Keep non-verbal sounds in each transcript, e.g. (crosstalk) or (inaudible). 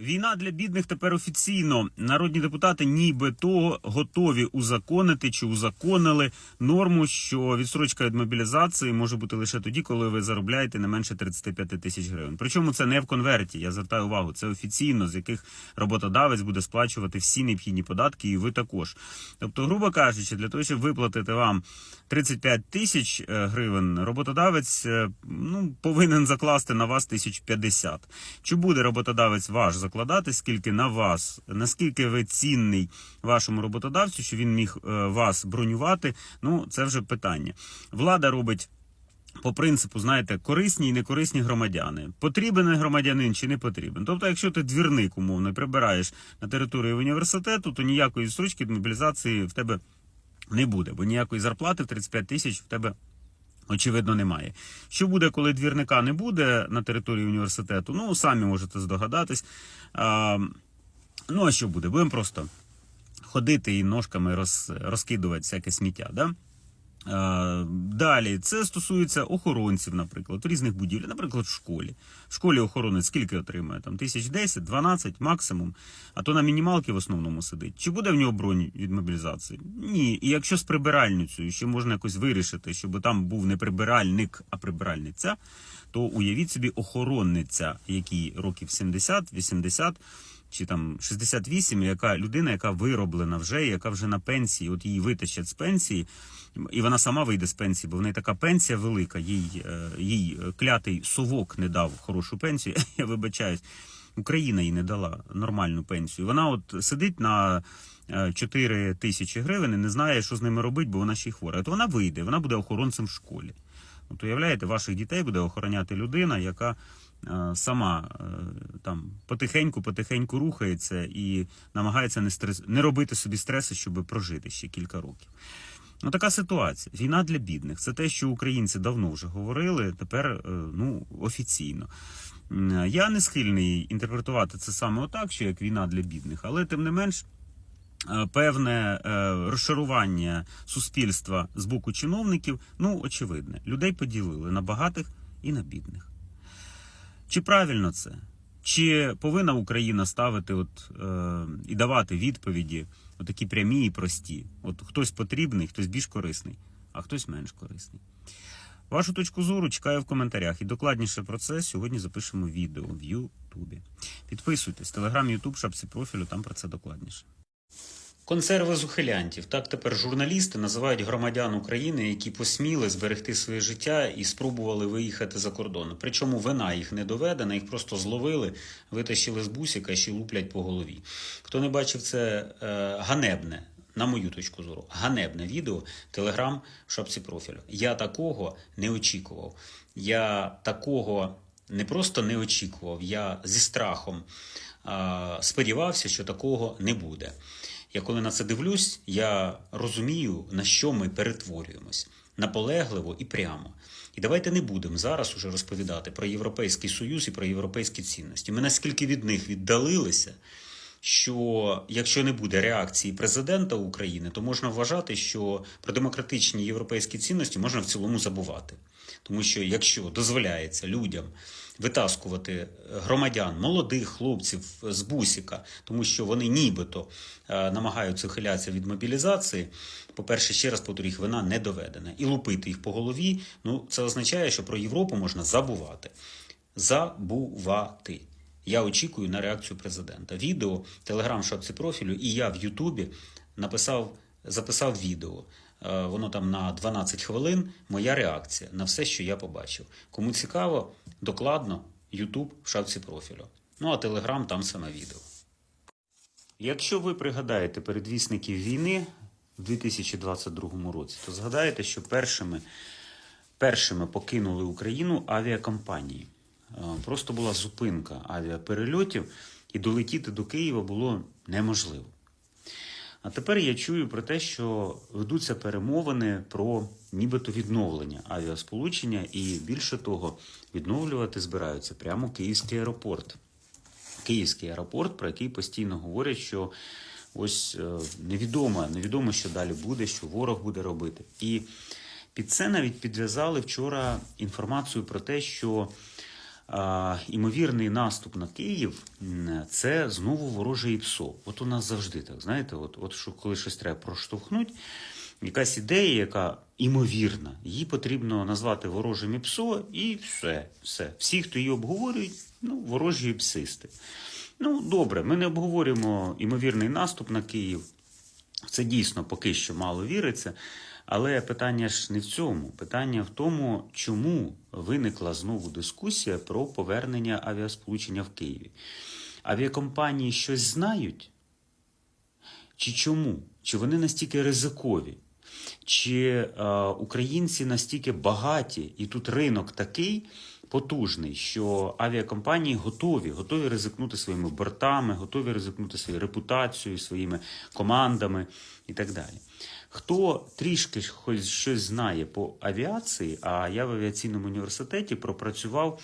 Війна для бідних тепер офіційно. Народні депутати нібито готові узаконити чи узаконили норму, що відстрочка від мобілізації може бути лише тоді, коли ви заробляєте не менше 35 тисяч гривень. Причому це не в конверті. Я звертаю увагу. Це офіційно, з яких роботодавець буде сплачувати всі необхідні податки, і ви також. Тобто, грубо кажучи, для того, щоб виплатити вам 35 тисяч е, гривень, роботодавець е, ну повинен закласти на вас 1050. Чи буде роботодавець ваш закладати, скільки на вас, наскільки ви цінний вашому роботодавцю, що він міг е, вас бронювати? Ну це вже питання. Влада робить. По принципу, знаєте, корисні і некорисні громадяни. Потрібен громадянин чи не потрібен. Тобто, якщо ти двірник умовно прибираєш на територію університету, то ніякої строчки мобілізації в тебе не буде, бо ніякої зарплати в 35 тисяч в тебе. Очевидно, немає. Що буде, коли двірника не буде на території університету? Ну, самі можете здогадатись. Ну, а що буде? Будемо просто ходити і ножками роз, розкидувати всяке сміття. Да? А, Далі це стосується охоронців, наприклад, різних будівель, наприклад, в школі. В школі охоронець скільки отримує? Там тисяч 10, 12 максимум, а то на мінімалки в основному сидить. Чи буде в нього бронь від мобілізації? Ні. І якщо з прибиральницею ще можна якось вирішити, щоб там був не прибиральник, а прибиральниця, то уявіть собі охоронниця, якій років 70, 80 чи там 68, яка людина, яка вироблена вже, яка вже на пенсії, от її витащать з пенсії, і вона сама вийде з пенсії, бо в неї така пенсія велика, їй, е, їй клятий совок не дав хорошу пенсію. (laughs) Я вибачаюсь, Україна їй не дала нормальну пенсію. Вона от сидить на е, 4 тисячі гривень і не знає, що з ними робити, бо вона ще й хвора. От вона вийде, вона буде охоронцем в школі. От уявляєте, ваших дітей буде охороняти людина, яка е, сама е, там потихеньку, потихеньку рухається і намагається не стрес не робити собі стреси, щоб прожити ще кілька років. Ну, така ситуація. Війна для бідних. Це те, що українці давно вже говорили, тепер е, ну, офіційно. Я не схильний інтерпретувати це саме отак, що як війна для бідних, але тим не менш. е, Певне е, розшарування суспільства з боку чиновників, ну очевидне, людей поділили на багатих і на бідних. Чи правильно це? Чи повинна Україна ставити от, е, і давати відповіді такі прямі і прості? От хтось потрібний, хтось більш корисний, а хтось менш корисний. Вашу точку зору чекаю в коментарях. І докладніше про це сьогодні запишемо відео в Ютубі. Підписуйтесь, телеграм, Ютуб, шапці профілю, там про це докладніше. Консерви з ухилянтів. Так тепер журналісти називають громадян України, які посміли зберегти своє життя і спробували виїхати за кордон. Причому вина їх не доведена, їх просто зловили, витащили з бусика ще луплять по голові. Хто не бачив це е, ганебне, на мою точку зору, ганебне відео, телеграм в шапці профілю. Я такого не очікував. Я такого не просто не очікував, я зі страхом а, сподівався, що такого не буде. Я коли на це дивлюсь, я розумію, на що ми перетворюємось наполегливо і прямо. І давайте не будемо зараз уже розповідати про Європейський Союз і про європейські цінності. Ми наскільки від них віддалилися, що якщо не буде реакції президента України, то можна вважати, що про демократичні європейські цінності можна в цілому забувати. Тому що якщо дозволяється людям витаскувати громадян, молодих хлопців з бусіка, тому що вони нібито е, намагаються ухилятися від мобілізації, по-перше, ще раз повторю, їх вина не доведена. І лупити їх по голові, ну це означає, що про Європу можна забувати. Забувати. Я очікую на реакцію президента. Відео, телеграм шапці профілю, і я в Ютубі написав, записав відео. Е, Воно там на 12 хвилин. Моя реакція на все, що я побачив. Кому цікаво, докладно Ютуб в шапці профілю. Ну а телеграм там саме відео. Якщо ви пригадаєте передвісників війни в 2022 році, то згадаєте, що першими, першими покинули Україну авіакомпанії. Е, Просто була зупинка авіаперельотів, і долетіти до Києва було неможливо. А тепер я чую про те, що ведуться перемовини про нібито відновлення авіасполучення, і більше того, відновлювати збираються прямо Київський аеропорт. Київський аеропорт, про який постійно говорять, що ось е, невідомо, невідомо, що далі буде, що ворог буде робити. І під це навіть підв'язали вчора інформацію про те, що імовірний наступ на Київ це знову вороже ІПСО. От у нас завжди так, знаєте, от, от що коли щось треба проштовхнути, якась ідея, яка імовірна, її потрібно назвати ворожим ІПСО, і все. все. Всі, хто її обговорюють, ну, ворожі іпсисти. Ну, добре, ми не обговорюємо імовірний наступ на Київ. Це дійсно поки що мало віриться. Але питання ж не в цьому. Питання в тому, чому виникла знову дискусія про повернення авіасполучення в Києві. Авіакомпанії щось знають? Чи чому? Чи вони настільки ризикові? Чи е, українці настільки багаті, і тут ринок такий потужний, що авіакомпанії готові, готові ризикнути своїми бортами, готові ризикнути своєю репутацією, своїми командами і так далі. Хто трішки хоч щось знає по авіації, а я в авіаційному університеті пропрацював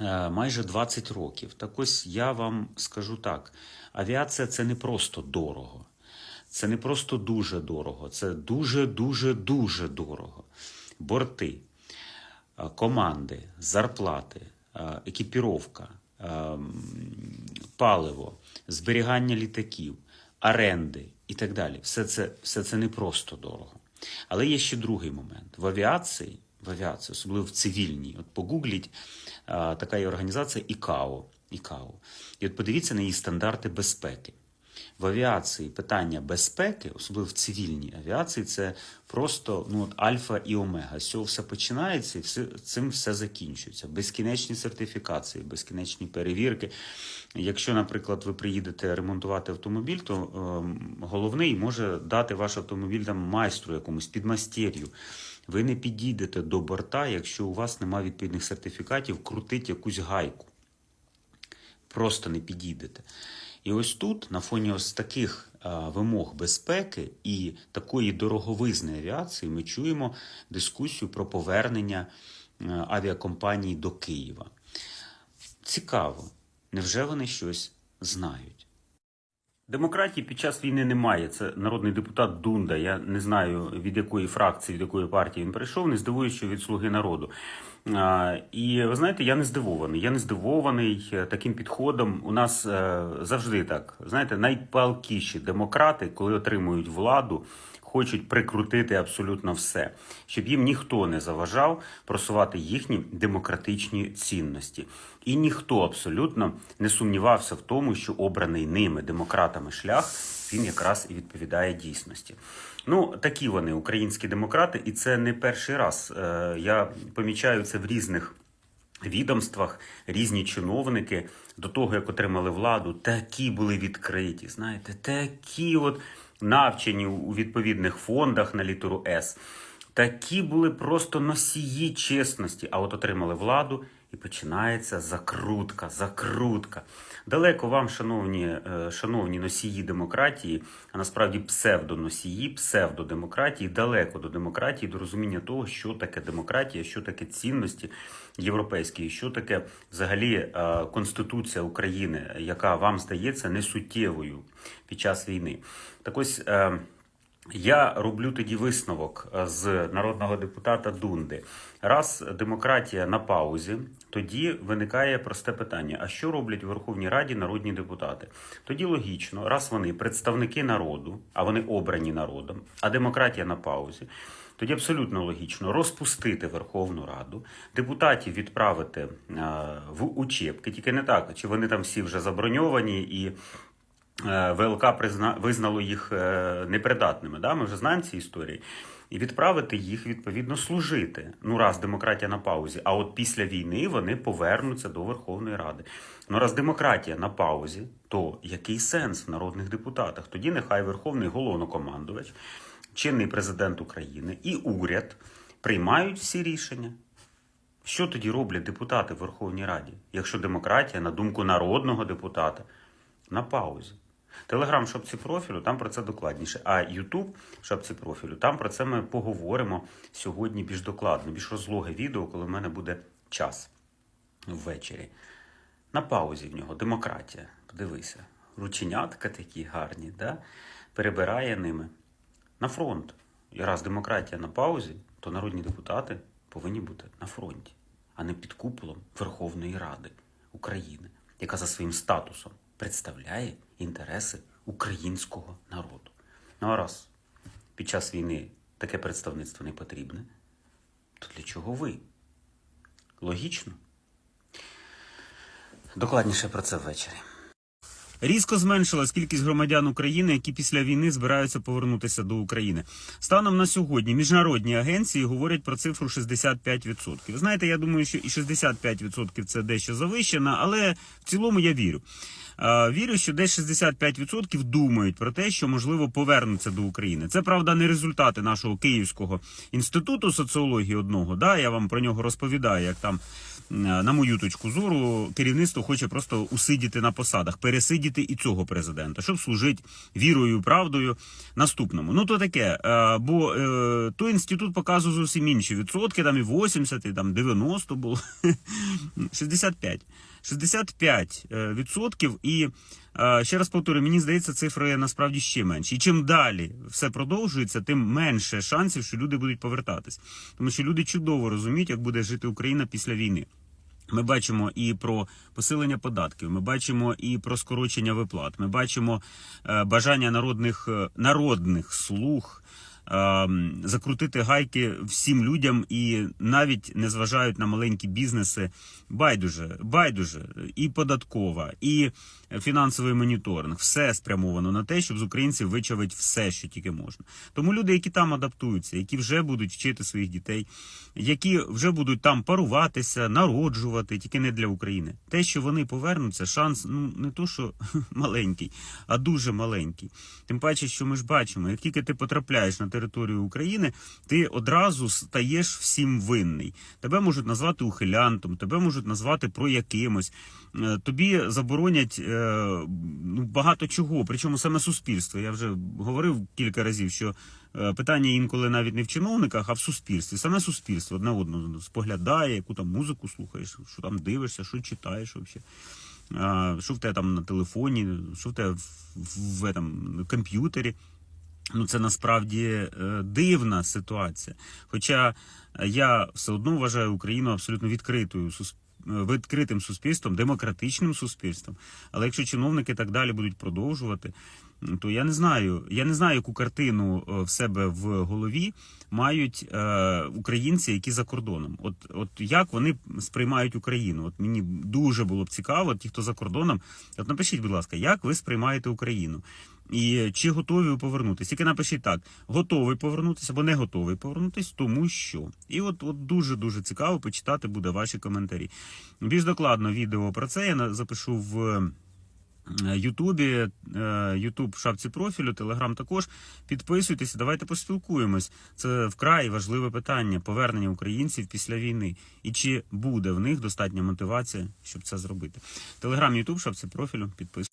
е, майже 20 років. Так ось я вам скажу так: авіація це не просто дорого. Це не просто дуже дорого, це дуже, дуже, дуже дорого. Борти, команди, зарплати, е, екіпіровка, е, паливо, зберігання літаків, оренди і так далі. Все це, все це не просто дорого. Але є ще другий момент. В авіації, в авіації, особливо в цивільній, от погугліть, така є організація ІКАО. ІКАО. І от подивіться на її стандарти безпеки. В авіації питання безпеки, особливо в цивільній авіації, це просто ну, от альфа і омега. З цього все починається і все, цим все закінчується. Безкінечні сертифікації, безкінечні перевірки. Якщо, наприклад, ви приїдете ремонтувати автомобіль, то ем, головний може дати ваш автомобіль там майстру якомусь підмастер'ю. Ви не підійдете до борта, якщо у вас немає відповідних сертифікатів, крутить якусь гайку просто не підійдете. І ось тут, на фоні ось таких вимог безпеки і такої дороговизної авіації, ми чуємо дискусію про повернення авіакомпанії авіакомпаній до Києва. Цікаво, невже вони щось знають? Демократії під час війни немає. Це народний депутат Дунда. Я не знаю від якої фракції, від якої партії він прийшов. Не здивуюсь, що від слуги народу. А, і ви знаєте, я не здивований. Я не здивований е, таким підходом. У нас е, завжди так. Знаєте, найпалкіші демократи, коли отримують владу, хочуть прикрутити абсолютно все, щоб їм ніхто не заважав просувати їхні демократичні цінності. І ніхто абсолютно не сумнівався в тому, що обраний ними демократами шлях він якраз і відповідає дійсності. Ну, такі вони українські демократи, і це не перший раз. Е, Я помічаю це в різних відомствах різні чиновники до того, як отримали владу, такі були відкриті, знаєте, такі от навчені у відповідних фондах на літеру С. Такі були просто носії чесності, а от отримали владу і починається закрутка, закрутка. Далеко вам, шановні, е, шановні носії демократії, а насправді псевдоносії, псевдодемократії, далеко до демократії, до розуміння того, що таке демократія, що таке цінності європейські, що таке взагалі е, Конституція України, яка вам здається несуттєвою під час війни. Так ось. Я роблю тоді висновок е, з народного депутата Дунди. Раз демократія на паузі, тоді виникає просте питання: а що роблять у Верховній Раді народні депутати? Тоді логічно, раз вони представники народу, а вони обрані народом, а демократія на паузі. Тоді абсолютно логічно розпустити Верховну Раду, депутатів відправити е, в учебки, тільки не так, чи вони там всі вже заброньовані і ВЛК призна... визнало їх е, непридатними. Да? Ми вже знаємо ці історії. І відправити їх відповідно служити. Ну, раз демократія на паузі. А от після війни вони повернуться до Верховної Ради. Ну, раз демократія на паузі, то який сенс в народних депутатах? Тоді нехай Верховний головнокомандувач, чинний президент України і уряд приймають всі рішення. Що тоді роблять депутати в Верховній Раді, якщо демократія, на думку народного депутата, на паузі? Телеграм в шапці профілю, там про це докладніше. А Ютуб в шапці профілю, там про це ми поговоримо сьогодні більш докладно, більш розлоге відео, коли в мене буде час ввечері. На паузі в нього демократія. Подивися. Рученятка такі гарні, да? перебирає ними. На фронт. І раз демократія на паузі, то народні депутати повинні бути на фронті. а не під куполом Верховної Ради України, яка за своїм статусом представляє інтереси українського народу. Ну а раз під час війни таке представництво не потрібне, то для чого ви? Логічно? Докладніше про це ввечері. Різко зменшилась кількість громадян України, які після війни збираються повернутися до України. Станом на сьогодні міжнародні агенції говорять про цифру 65%. Ви знаєте, я думаю, що і 65% це дещо завищено, але в цілому я вірю. Вірю, що десь 65% думають про те, що можливо повернуться до України. Це правда не результати нашого Київського інституту соціології одного. Да, я вам про нього розповідаю, як там, на мою точку зору, керівництво хоче просто усидіти на посадах, пересидіти і цього президента, щоб служити вірою і правдою наступному. Ну то таке. е, Бо е, той інститут показує зовсім інші відсотки, там і 80, і там 90 було. (laughs) 65. 65 е, відсотків. І е, ще раз повторюю, мені здається, цифри насправді ще менші. І чим далі все продовжується, тим менше шансів, що люди будуть повертатись. Тому що люди чудово розуміють, як буде жити Україна після війни. Ми бачимо і про посилення податків, ми бачимо і про скорочення виплат. Ми бачимо е, бажання народних е, народних слуг закрутити гайки всім людям і навіть не зважають на маленькі бізнеси. Байдуже, байдуже, і податкова, і фінансовий моніторинг. Все спрямовано на те, щоб з українців вичавити все, що тільки можна. Тому люди, які там адаптуються, які вже будуть вчити своїх дітей, які вже будуть там паруватися, народжувати, тільки не для України. Те, що вони повернуться, шанс ну не то, що (laughs) маленький, а дуже маленький. Тим паче, що ми ж бачимо, як тільки ти потрапляєш на територію України, ти одразу стаєш всім винний. Тебе можуть назвати ухилянтом, тебе можуть назвати про якимось. Е, Тобі заборонять е, ну, багато чого, причому саме суспільство. Я вже говорив кілька разів, що е, питання інколи навіть не в чиновниках, а в суспільстві. Саме суспільство одне одного споглядає, яку там музику слухаєш, що там дивишся, що читаєш взагалі. Що в тебе там на телефоні, що в тебе в, в, в этом, комп'ютері. Ну, це насправді е, дивна ситуація. Хоча я все одно вважаю Україну абсолютно відкритою е, відкритим суспільством, демократичним суспільством. Але якщо чиновники так далі будуть продовжувати, то я не знаю. Я не знаю, яку картину е, в себе в голові мають українці, які за кордоном. От, от як вони сприймають Україну? От мені дуже було б цікаво, ті, хто за кордоном. От напишіть, будь ласка, як ви сприймаєте Україну? І чи готові ви повернутися? Тільки напишіть так: готовий повернутися або не готовий повернутися, тому що. І от, от дуже дуже цікаво почитати буде ваші коментарі. Більш докладно відео про це я запишу в. е, Ютубі, е, Ютуб в шапці профілю, Телеграм також. Підписуйтесь, давайте поспілкуємось. Це вкрай важливе питання повернення українців після війни. І чи буде в них достатня мотивація, щоб це зробити? Телеграм, Ютуб, шапці профілю, підписуйтесь.